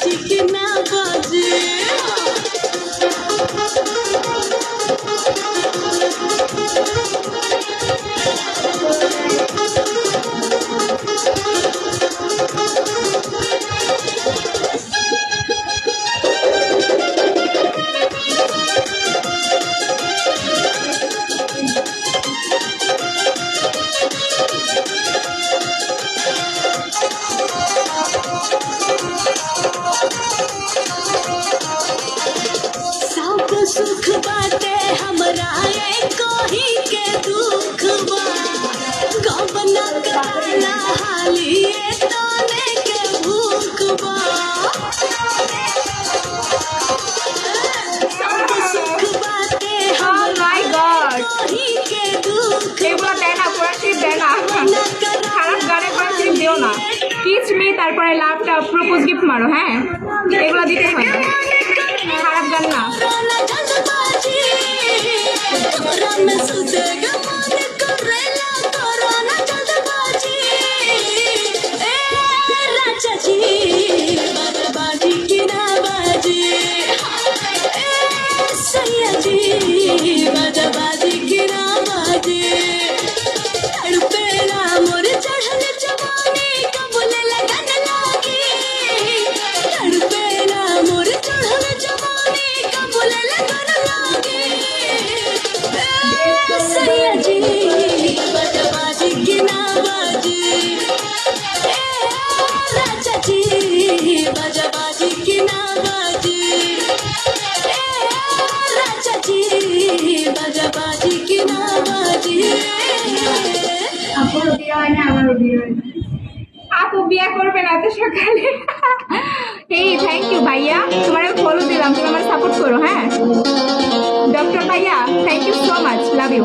take in my बाटे हमरा कही के दुख बा। गबना काना हालिए तने के भूख बा। কিচ মে তারপরে লাভটা প্রপোজ গিফট মারো হ্যাঁ? এগুলো দিতে হয় খারাপ গান না। promises. বাজা বাজি কি না বাজি? রাজাজি বাজা বাজি কি না বাজি? আপুর বিয়ে হয় না, আমারও বিয়ে আপু বিয়ে করবে না সকালে। এই থ্যাংক ইউ ভাইয়া। তোমার আমি ফলো তুমি আমার সাপোর্ট করো হ্যাঁ? ডক্টর ভাইয়া thank you so much love you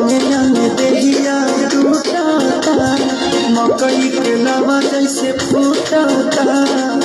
संगे मकई के लवा जैसे फूटता।